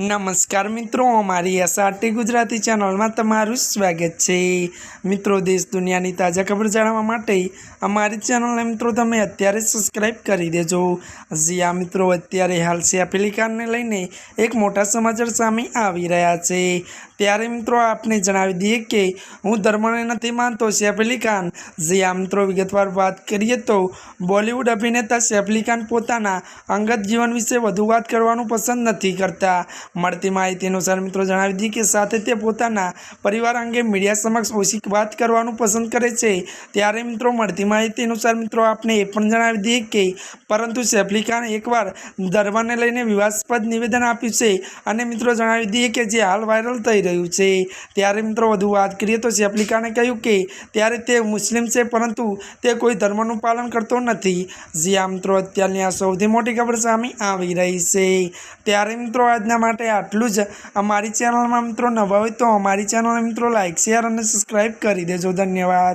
નમસ્કાર મિત્રો, અમારી એસઆરટી ગુજરાતી ચેનલમાં તમારું સ્વાગત છે. મિત્રો, દેશ દુનિયાની તાજા ખબર જાણવા માટે અમારી ચેનલને મિત્રો તમે અત્યારે સબસ્ક્રાઈબ કરી દેજો. આ મિત્રો, અત્યારે હાલ સેફલી ખાનને લઈને એક મોટા સમાચાર સામે આવી રહ્યા છે. ત્યારે મિત્રો આપને જણાવી દઈએ કે હું ધર્મને નથી માનતો સૈફ અલી ખાન. જે આ મિત્રો વિગતવાર વાત કરીએ તો બોલિવૂડ અભિનેતા સૈફ અલી ખાન પોતાના અંગત જીવન વિશે વધુ વાત કરવાનું પસંદ નથી કરતા. મળતી માહિતી અનુસાર મિત્રો જણાવી દઈએ કે સાથે તે પોતાના પરિવાર અંગે મીડિયા સમક્ષ ઓછી વાત કરવાનું પસંદ કરે છે. ત્યારે મિત્રો મળતી માહિતી અનુસાર મિત્રો આપને એ પણ જણાવી દઈએ કે પરંતુ સૈફ અલી ખાન એકવાર ધર્મને લઈને વિવાદાસ્પદ નિવેદન આપ્યું છે. અને મિત્રો જણાવી દઈએ કે જે હાલ વાયરલ થઈ રહ્યું છે. ત્યારે મિત્રો વધુ વાત કરીએ તો સૈફ અલી કહ્યું કે ત્યારે તે મુસ્લિમ છે, પરંતુ તે કોઈ ધર્મનું પાલન કરતો નથી. જે આ મિત્રો, અત્યારની આ સૌથી મોટી ખબર સામે આવી રહી છે. ત્યારે મિત્રો આજના માટે આટલું જ. અમારી ચેનલમાં મિત્રો નવા હોય તો અમારી ચેનલને મિત્રો લાઇક શેર અને સબસ્ક્રાઈબ કરી દેજો. ધન્યવાદ.